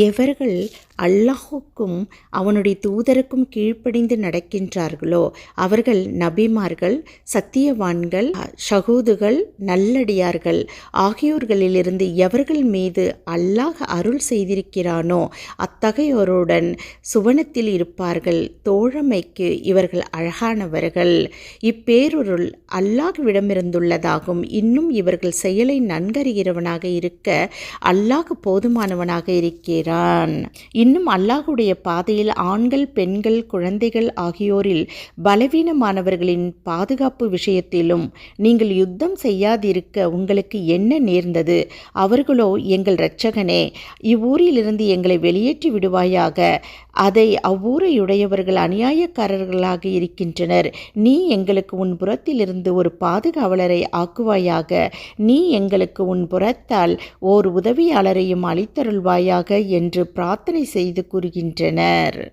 எவர்கள் அல்லாஹுக்கும் அவனுடைய தூதருக்கும் கீழ்ப்படிந்து நடக்கின்றார்களோ அவர்கள் நபிமார்கள் சத்தியவான்கள் சகோதுகள் நல்லடியார்கள் ஆகியோர்களிலிருந்து எவர்கள் மீது அல்லாஹ் அருள் செய்திருக்கிறானோ அத்தகையோருடன் சுவனத்தில் இருப்பார்கள். தோழமைக்கு இவர்கள் அழகானவர்கள். இப்பேருருள் அல்லாஹ்விடமிருந்துள்ளதாகும். இன்னும் இவர்கள் செயலை நன்கறிகிறவனாக இருக்க அல்லாஹ் போதுமானவனாக செய்கிறான். இன்னும் அல்லாஹுடைய பாதையில் ஆண்கள் பெண்கள் குழந்தைகள் ஆகியோரில் பலவீனமானவர்களின் பாதுகாப்பு விஷயத்திலும் நீங்கள் யுத்தம் செய்யாதிருக்க உங்களுக்கு என்ன நேர்ந்தது? அவர்களோ எங்கள் இரட்சகனே இவ்வூரிலிருந்து எங்களை வெளியேற்றி விடுவாயாக. அதை அவ்வூரையுடையவர்கள் அநியாயக்காரர்களாக இருக்கின்றனர். நீ எங்களுக்கு உன் புறத்திலிருந்து ஒரு பாதுகாவலரை ஆக்குவாயாக. நீ எங்களுக்கு உன் புறத்தால் ஓர் உதவியாளரையும் அளித்தருள்வாயாக என்று பிரார்த்தனை செய்து கூறுகின்றனர்.